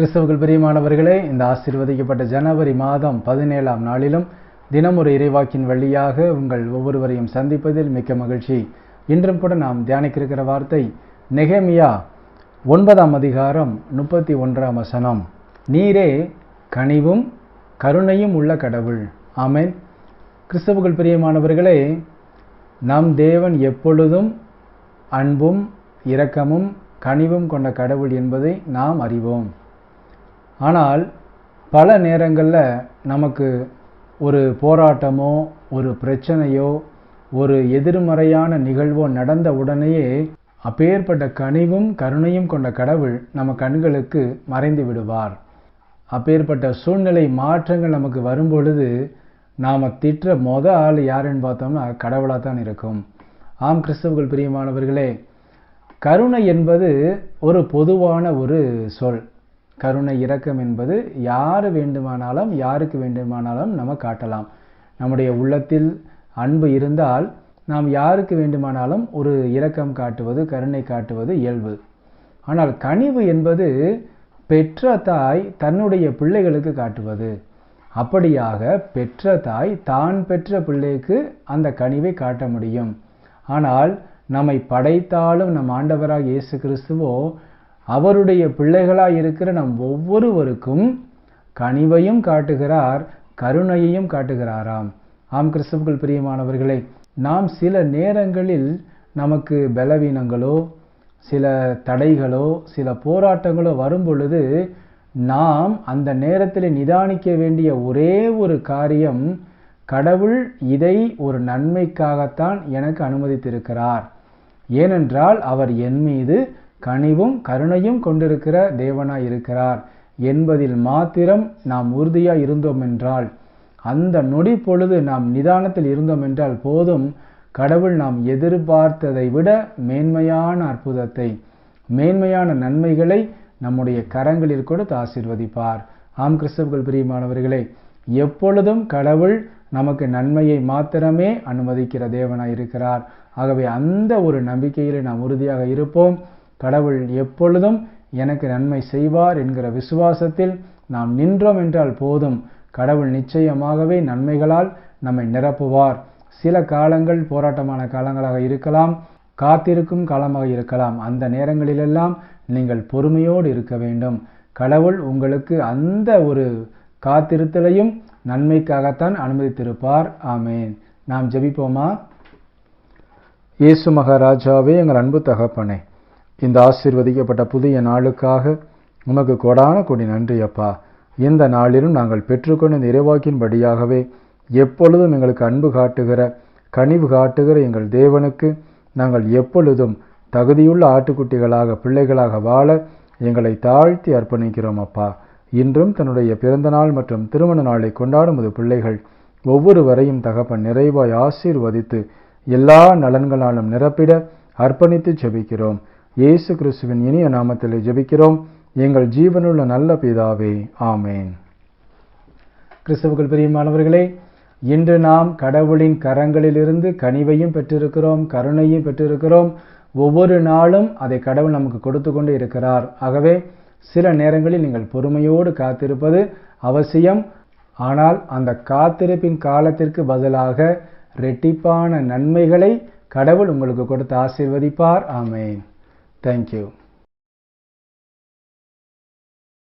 கிறிஸ்தவர்கள் பிரியமானவர்களே இந்த ஆசீர்வதிக்கப்பட்ட ஜனவரி மாதம் பதினேழாம் நாளிலும் தினம் ஒரு இறைவாக்கின் வழியாக உங்கள் ஒவ்வொருவரையும் சந்திப்பதில் மிக்க மகிழ்ச்சி. இன்றும் கூட நாம் தியானிக்க இருக்கிற வார்த்தை நெகமியா ஒன்பதாம் அதிகாரம் முப்பத்தி ஒன்றாம் வசனம். நீரே கனிவும் கருணையும் உள்ள கடவுள். ஆமேன். கிறிஸ்தவர்கள் பிரியமானவர்களே நம் தேவன் எப்பொழுதும் அன்பும் இரக்கமும் கனிவும் கொண்ட கடவுள் என்பதை நாம் அறிவோம். ஆனால் பல நேரங்களில் நமக்கு ஒரு போராட்டமோ ஒரு பிரச்சனையோ ஒரு எதிர்மறையான நிகழ்வோ நடந்த உடனேயே அப்பேற்பட்ட கனிவும் கருணையும் கொண்ட கடவுள் நம்ம கண்களுக்கு மறைந்து விடுவார். அப்பேற்பட்ட சூழ்நிலை மாற்றங்கள் நமக்கு வரும்பொழுது நாம் திட்டுற மொத ஆள் யாருன்னு பார்த்தோம்னா கடவுளாக தான் இருக்கும். ஆம் கிறிஸ்தவர்கள் பிரியமானவர்களே கருணை என்பது ஒரு பொதுவான ஒரு சொல். கருணை இரக்கம் என்பது யார் வேண்டுமானாலும் யாருக்கு வேண்டுமானாலும் நம்ம காட்டலாம். நம்முடைய உள்ளத்தில் அன்பு இருந்தால் நாம் யாருக்கு வேண்டுமானாலும் ஒரு இரக்கம் காட்டுவது கருணை காட்டுவது இயல்பு. ஆனால் கனிவு என்பது பெற்ற தாய் தன்னுடைய பிள்ளைகளுக்கு காட்டுவது. அப்படியாக பெற்ற தாய் தான் பெற்ற பிள்ளைக்கு அந்த கனிவை காட்ட முடியும். ஆனால் நம்மை படைத்தாலும் நம் ஆண்டவராக இயேசு கிறிஸ்துவோ அவருடைய பிள்ளைகளாய் இருக்கிற நம் ஒவ்வொருவருக்கும் கனிவையும் காட்டுகிறார் கருணையையும் காட்டுகிறாராம். ஆம் கிறிஸ்துவுக்குள் பிரியமானவர்களே நாம் சில நேரங்களில் நமக்கு பலவீனங்களோ சில தடைகளோ சில போராட்டங்களோ வரும் பொழுது நாம் அந்த நேரத்தில் நிதானிக்க வேண்டிய ஒரே ஒரு காரியம் கடவுள் இதை ஒரு நன்மைக்காகத்தான் எனக்கு அனுமதித்திருக்கிறார். ஏனென்றால் அவர் என் மீது கனிவும் கருணையும் கொண்டிருக்கிற தேவனாய் இருக்கிறார். என்பதில் மாத்திரம் நாம் உறுதியாக இருந்தோம் என்றால் அந்த நொடி பொழுது நாம் நிதானத்தில் இருந்தோம் என்றால் போதும். கடவுள் நாம் எதிர்பார்த்ததை விட மேன்மையான அற்புதத்தை மேன்மையான நன்மைகளை நம்முடைய கரங்களில் கொடுத்து ஆசிர்வதிப்பார். ஆம் கிறிஸ்தவர்கள் பிரியமானவர்களே எப்பொழுதும் கடவுள் நமக்கு நன்மையை மாத்திரமே அனுமதிக்கிற தேவனாய் இருக்கிறார். ஆகவே அந்த ஒரு நம்பிக்கையில் நாம் உறுதியாக இருப்போம். கடவுள் எப்பொழுதும் எனக்கு நன்மை செய்வார் என்கிற விசுவாசத்தில் நாம் நின்றோம் என்றால் போதும். கடவுள் நிச்சயமாகவே நன்மைகளால் நம்மை நிரப்புவார். சில காலங்கள் போராட்டமான காலங்களாக இருக்கலாம் காத்திருக்கும் காலமாக இருக்கலாம். அந்த நேரங்களிலெல்லாம் நீங்கள் பொறுமையோடு இருக்க வேண்டும். கடவுள் உங்களுக்கு அந்த ஒரு காத்திருத்தலையும் நன்மைக்காகத்தான் அனுமதித்திருப்பார். ஆமேன். நாம் ஜெபிப்போமா? இயேசு மகாராஜாவே எங்கள் அன்பு தகப்பனே இந்த ஆசீர்வதிக்கப்பட்ட புதிய நாளுக்காக உமக்கு கொடான கொடி நன்றி அப்பா இந்த நாளிலும் நாங்கள் பெற்றுக்கொண்ட நிறைவாக்கின்படியாகவே எப்பொழுதும் எங்களுக்கு அன்பு காட்டுகிற கனிவு காட்டுகிற எங்கள் தேவனுக்கு நாங்கள் எப்பொழுதும் தகுதியுள்ள ஆட்டுக்குட்டிகளாக பிள்ளைகளாக வாழ எங்களை தாழ்த்தி அர்ப்பணிக்கிறோம் அப்பா இன்றும் தன்னுடைய பிறந்தநாள் மற்றும் திருமண நாளை கொண்டாடும் அது பிள்ளைகள் ஒவ்வொருவரையும் தகப்பன் நிறைவாய் ஆசீர்வதித்து எல்லா நலன்களாலும் நிரப்பிட அர்ப்பணித்து செபிக்கிறோம். இயேசு கிறிஸ்துவின் இனிய நாமத்தில் ஜெபிக்கிறோம். எங்கள் ஜீவனுள்ள நல்ல பிதாவே ஆமேன். கிறிஸ்தவர்கள் பிரியமானவர்களே இன்று நாம் கடவுளின் கரங்களிலிருந்து கனிவையும் பெற்றிருக்கிறோம் கருணையும் பெற்றிருக்கிறோம். ஒவ்வொரு நாளும் அதை கடவுள் நமக்கு கொடுத்து கொண்டு இருக்கிறார். ஆகவே சில நேரங்களில் நீங்கள் பொறுமையோடு காத்திருப்பது அவசியம். ஆனால் அந்த காத்திருப்பின் காலத்திற்கு பதிலாக ரெட்டிப்பான நன்மைகளை கடவுள் உங்களுக்கு கொடுத்து ஆசீர்வதிப்பார். ஆமேன். Thank you.